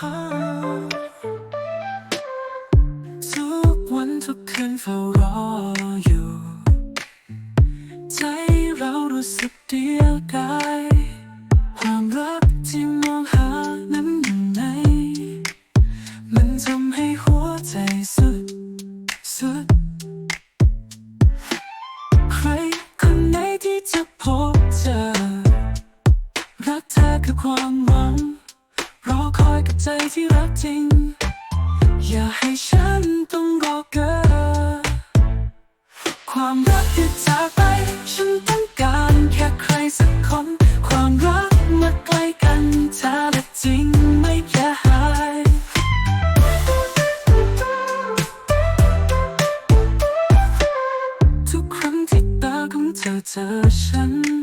ทุกวันทุกคืนเฝ้ารออยู่ ใจเรารู้สึกเดียวดาความรักที่มองหานั้นอยู่ไหนมันทำให้หัวใจสุดสุดใครคนไหที่จะพบเจอ รักเธอคือความ ใจที่รักจริง อย่าให้ฉันต้องรอเกินความรักที่จากไป ฉันต้องการแค่ใครสักคน ความรักมาใกล้กันถ้าและจริงไม่แค่หายทุกครั้งที่ตาของเธอเจอฉัน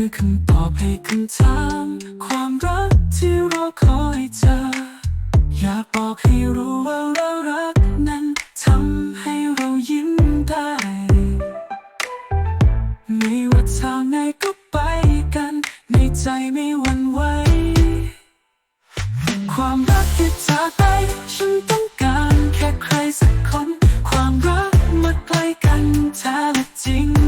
คือคำตอบให้คำถาม ความรักที่เรอคอยเธออยากบอกให้รู้ว่าเรารักนั้นทำให้เรายิ้มได้ ไม่ว่าทางไหนก็ไปกัน ในใจไม่หวั่นไหวความรักที่จากไปฉันต้องการแค่ใครสักคน ความรักมาใกล้กันแท้และจริง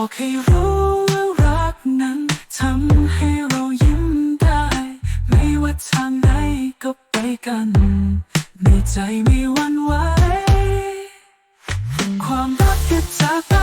บอกให้รู้ว่ารักนั้นทำให้เรายิ้มได้ ไม่ว่าทางไหนก็ไปกัน ในใจมีวันไหวความรักคือจาก